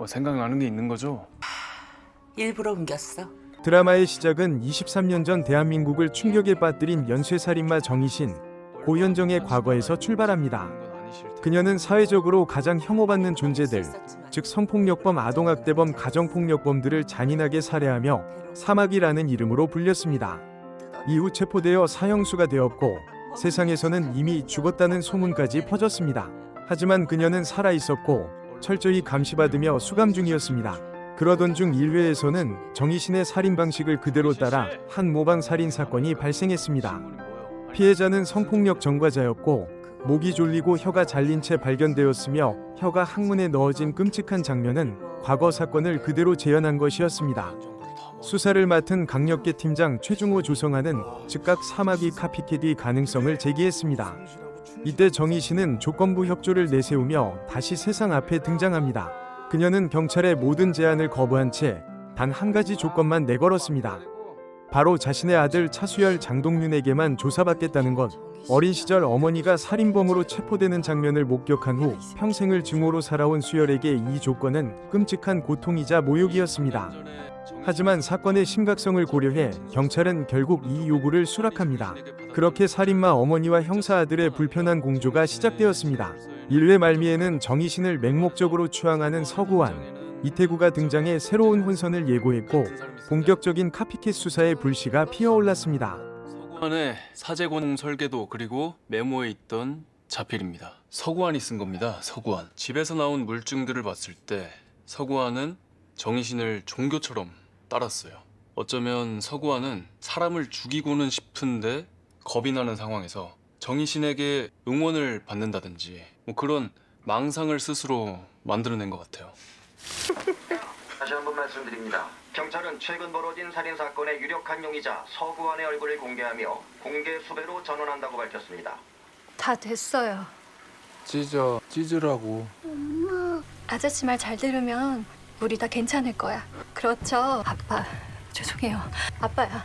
뭐 생각나는 게 있는 거죠? 일부러 옮겼어. 드라마의 시작은 23년 전 대한민국을 충격에 빠뜨린 연쇄살인마 정희신, 고현정의 과거에서 출발합니다. 그녀는 사회적으로 가장 혐오받는 존재들, 즉 성폭력범, 아동학대범, 가정폭력범들을 잔인하게 살해하며 사막이라는 이름으로 불렸습니다. 이후 체포되어 사형수가 되었고 세상에서는 이미 죽었다는 소문까지 퍼졌습니다. 하지만 그녀는 살아 있었고 철저히 감시받으며 수감 중이었습니다. 그러던 중 1회에서는 정희신의 살인 방식을 그대로 따라 한 모방 살인 사건이 발생했습니다. 피해자는 성폭력 전과자였고 목이 졸리고 혀가 잘린 채 발견되었으며 혀가 항문에 넣어진 끔찍한 장면은 과거 사건을 그대로 재현한 것이었습니다. 수사를 맡은 강력계 팀장 최중호 조성아는 즉각 사마귀 카피캣이 가능성을 제기했습니다. 이때 정희 씨는 조건부 협조를 내세우며 다시 세상 앞에 등장합니다. 그녀는 경찰의 모든 제안을 거부한 채 단 한 가지 조건만 내걸었습니다. 바로 자신의 아들 차수열 장동윤에게만 조사받겠다는 것. 어린 시절 어머니가 살인범으로 체포되는 장면을 목격한 후 평생을 증오로 살아온 수열에게 이 조건은 끔찍한 고통이자 모욕이었습니다. 하지만 사건의 심각성을 고려해 경찰은 결국 이 요구를 수락합니다. 그렇게 살인마 어머니와 형사 아들의 불편한 공조가 시작되었습니다. 1회 말미에는 정의신을 맹목적으로 추앙하는 서구환, 이태구가 등장해 새로운 혼선을 예고했고 본격적인 카피캣 수사의 불씨가 피어올랐습니다. 서구안의 사제공 설계도 그리고 메모에 있던 자필입니다. 서구안이 쓴 겁니다. 서구안. 집에서 나온 물증들을 봤을 때 서구안은 정의신을 종교처럼 따랐어요. 어쩌면 서구안은 사람을 죽이고는 싶은데 겁이 나는 상황에서 정의신에게 응원을 받는다든지 뭐 그런 망상을 스스로 만들어낸 것 같아요. 다시 한 번 말씀드립니다. 경찰은 최근 벌어진 살인 사건의 유력한 용의자 서구환의 얼굴을 공개하며 공개 수배로 전원한다고 밝혔습니다. 다 됐어요. 찢어 찢으라고 아저씨 말 잘 들으면 우리 다 괜찮을 거야. 그렇죠, 아빠. 죄송해요. 아빠야.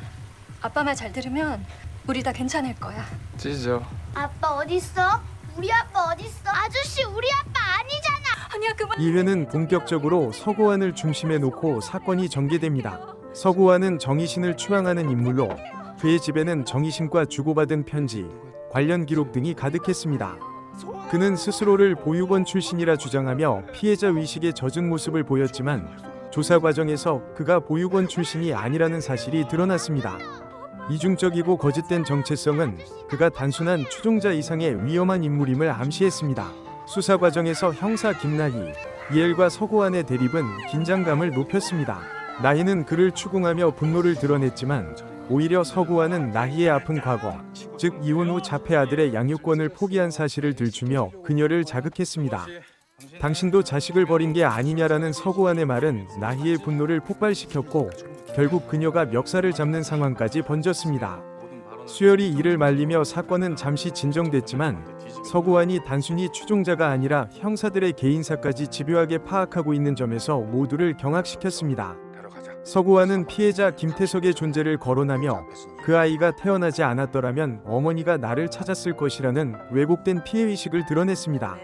아빠 말 잘 들으면 우리 다 괜찮을 거야. 찢어 아빠 어딨어? 우리 아빠 어딨어? 아저씨 우리 아빠 아니잖아. 아니야, 그만. 2회는 본격적으로 서구환을 중심에 놓고 사건이 전개됩니다. 서구환은 정의신을 추앙하는 인물로 그의 집에는 정의신과 주고받은 편지, 관련 기록 등이 가득했습니다. 그는 스스로를 보육원 출신이라 주장하며 피해자 의식에 젖은 모습을 보였지만 조사 과정에서 그가 보육원 출신이 아니라는 사실이 드러났습니다. 이중적이고 거짓된 정체성은 그가 단순한 추종자 이상의 위험한 인물임을 암시했습니다. 수사 과정에서 형사 김나희, 이엘과 서고환의 대립은 긴장감을 높였습니다. 나희는 그를 추궁하며 분노를 드러냈지만 오히려 서구환은 나희의 아픈 과거, 즉 이혼 후 자폐 아들의 양육권을 포기한 사실을 들추며 그녀를 자극했습니다. 당신도 자식을 버린 게 아니냐라는 서구환의 말은 나희의 분노를 폭발시켰고 결국 그녀가 멱살을 잡는 상황까지 번졌습니다. 수열이 이를 말리며 사건은 잠시 진정됐지만 서구환이 단순히 추종자가 아니라 형사들의 개인사까지 집요하게 파악하고 있는 점에서 모두를 경악시켰습니다. 서구환은 피해자 김태석의 존재를 거론하며 그 아이가 태어나지 않았더라면 어머니가 나를 찾았을 것이라는 왜곡된 피해의식을 드러냈습니다.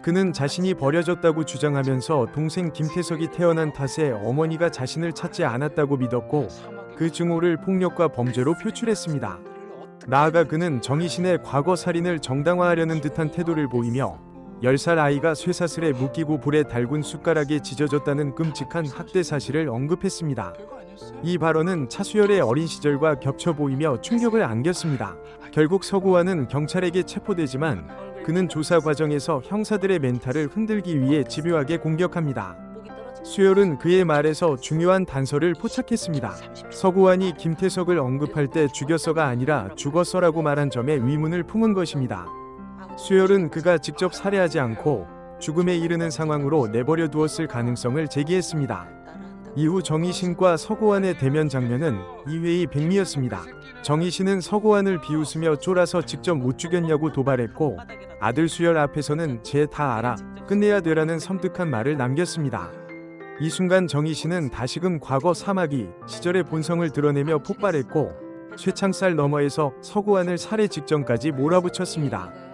그는 자신이 버려졌다고 주장하면서 동생 김태석이 태어난 탓에 어머니가 자신을 찾지 않았다고 믿었고 그 증오를 폭력과 범죄로 표출했습니다. 나아가 그는 정의신의 과거 살인을 정당화하려는 듯한 태도를 보이며 10살 아이가 쇠사슬에 묶이고 불에 달군 숟가락에 지져졌다는 끔찍한 학대 사실을 언급했습니다. 이 발언은 차수열의 어린 시절과 겹쳐 보이며 충격을 안겼습니다. 결국 서구환은 경찰에게 체포되지만 그는 조사 과정에서 형사들의 멘탈을 흔들기 위해 집요하게 공격합니다. 수열은 그의 말에서 중요한 단서를 포착했습니다. 서구환이 김태석을 언급할 때 죽였어가 아니라 죽었어라고 말한 점에 의문을 품은 것입니다. 수열은 그가 직접 살해하지 않고 죽음에 이르는 상황으로 내버려 두었을 가능성을 제기했습니다. 이후 정의신과 서구환의 대면 장면은 이회의 백미였습니다. 정의신은 서구환을 비웃으며 쫄아서 직접 못 죽였냐고 도발했고 아들 수열 앞에서는 쟤 다 알아 끝내야 되라는 섬뜩한 말을 남겼습니다. 이 순간 정의신은 다시금 과거 사마귀 시절의 본성을 드러내며 폭발했고 쇠창살 너머에서 서구환을 살해 직전까지 몰아붙였습니다.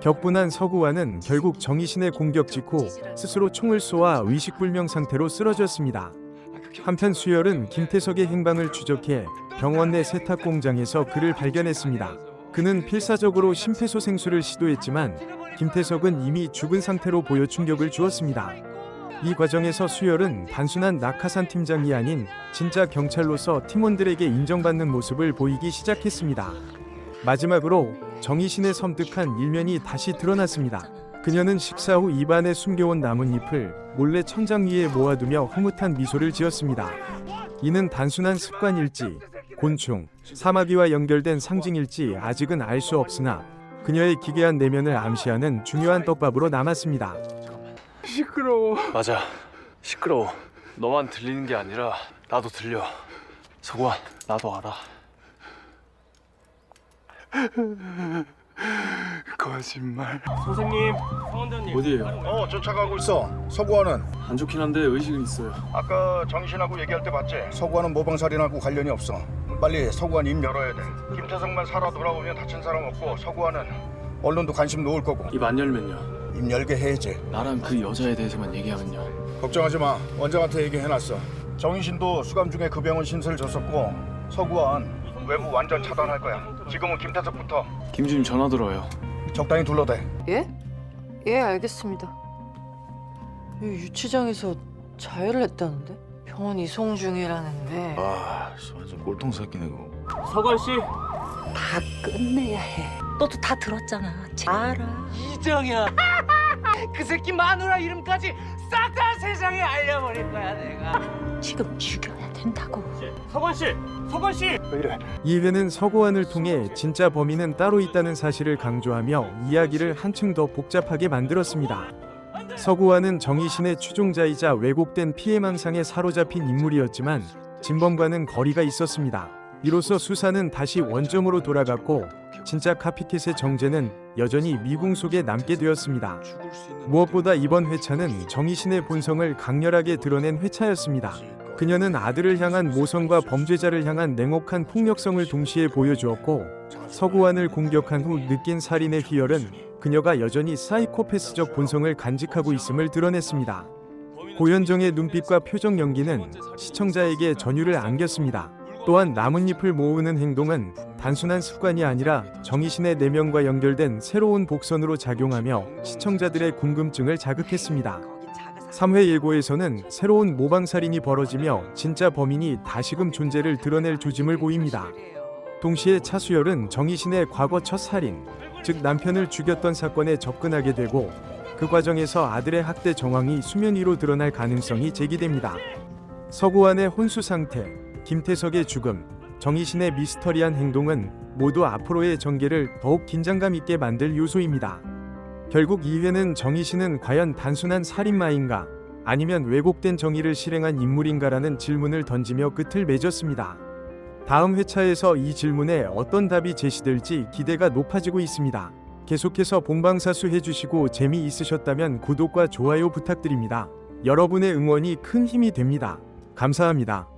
격분한 서구환은 결국 정희신의 공격 직후 스스로 총을 쏘아 의식불명 상태로 쓰러졌습니다. 한편 수열은 김태석의 행방을 추적해 병원 내 세탁 공장에서 그를 발견했습니다. 그는 필사적으로 심폐소생술을 시도했지만 김태석은 이미 죽은 상태로 보여 충격을 주었습니다. 이 과정에서 수열은 단순한 낙하산 팀장이 아닌 진짜 경찰로서 팀원들에게 인정받는 모습을 보이기 시작했습니다. 마지막으로 정희신의 섬뜩한 일면이 다시 드러났습니다. 그녀는 식사 후 입안에 숨겨온 나뭇잎을 몰래 천장 위에 모아두며 흐뭇한 미소를 지었습니다. 이는 단순한 습관일지, 곤충, 사마귀와 연결된 상징일지 아직은 알 수 없으나 그녀의 기괴한 내면을 암시하는 중요한 떡밥으로 남았습니다. 시끄러워. 맞아. 시끄러워. 너만 들리는 게 아니라 나도 들려. 서구환, 나도 알아. 거짓말. 선생님, 성원장님. 어디에요? 어 쫓아가고 있어 서구환은 안 좋긴 한데 의식은 있어요. 아까 정신하고 얘기할 때 봤지 서구환은 모방살인하고 관련이 없어 빨리 서구환 입 열어야 돼 김태성만 살아 돌아오면 다친 사람 없고 서구환은 언론도 관심 놓을 거고 입 안 열면요. 입 열게 해야지 나랑 그 여자에 대해서만 얘기하면요. 걱정하지 마 원장한테 얘기해놨어 정희신도 수감 중에 그 병원 신세를 졌었고 서구환 외부 완전 차단할 거야 지금은 김태석부터 김주임 전화 들어요. 적당히 둘러대 예? 예, 알겠습니다. 이 유치장에서 자해를 했다는데? 병원 이송 중이라는데. 아, 씨, 완전 꼴통 새끼네 그거. 서건 씨. 다 끝내야 해. 너도 다 들었잖아. 알아. 이정현. 그 새끼 마누라 이름까지 싹 다 세상에 알려버릴 거야 내가. 지금 죽여야 된다고. 서건 씨, 서건 씨. 이 회는 서고환을 통해 진짜 범인은 따로 있다는 사실을 강조하며 이야기를 한층 더 복잡하게 만들었습니다. 서고환은 정의신의 추종자이자 왜곡된 피해망상에 사로잡힌 인물이었지만 진범과는 거리가 있었습니다. 이로써 수사는 다시 원점으로 돌아갔고 진짜 카피캣의 정제는 여전히 미궁 속에 남게 되었습니다. 무엇보다 이번 회차는 정의신의 본성을 강렬하게 드러낸 회차였습니다. 그녀는 아들을 향한 모성과 범죄자를 향한 냉혹한 폭력성을 동시에 보여주었고 서구환을 공격한 후 느낀 살인의 희열은 그녀가 여전히 사이코패스적 본성을 간직하고 있음을 드러냈습니다. 고현정의 눈빛과 표정 연기는 시청자에게 전율을 안겼습니다. 또한 나뭇잎을 모으는 행동은 단순한 습관이 아니라 정의신의 내면과 연결된 새로운 복선으로 작용하며 시청자들의 궁금증을 자극했습니다. 3회 예고에서는 새로운 모방살인이 벌어지며 진짜 범인이 다시금 존재를 드러낼 조짐을 보입니다. 동시에 차수열은 정희신의 과거 첫 살인, 즉 남편을 죽였던 사건에 접근하게 되고 그 과정에서 아들의 학대 정황이 수면 위로 드러날 가능성이 제기됩니다. 서구환의 혼수 상태, 김태석의 죽음, 정희신의 미스터리한 행동은 모두 앞으로의 전개를 더욱 긴장감 있게 만들 요소입니다. 결국 2회는 정희신은 과연 단순한 살인마인가 아니면 왜곡된 정의를 실행한 인물인가라는 질문을 던지며 끝을 맺었습니다. 다음 회차에서 이 질문에 어떤 답이 제시될지 기대가 높아지고 있습니다. 계속해서 본방사수 해주시고 재미있으셨다면 구독과 좋아요 부탁드립니다. 여러분의 응원이 큰 힘이 됩니다. 감사합니다.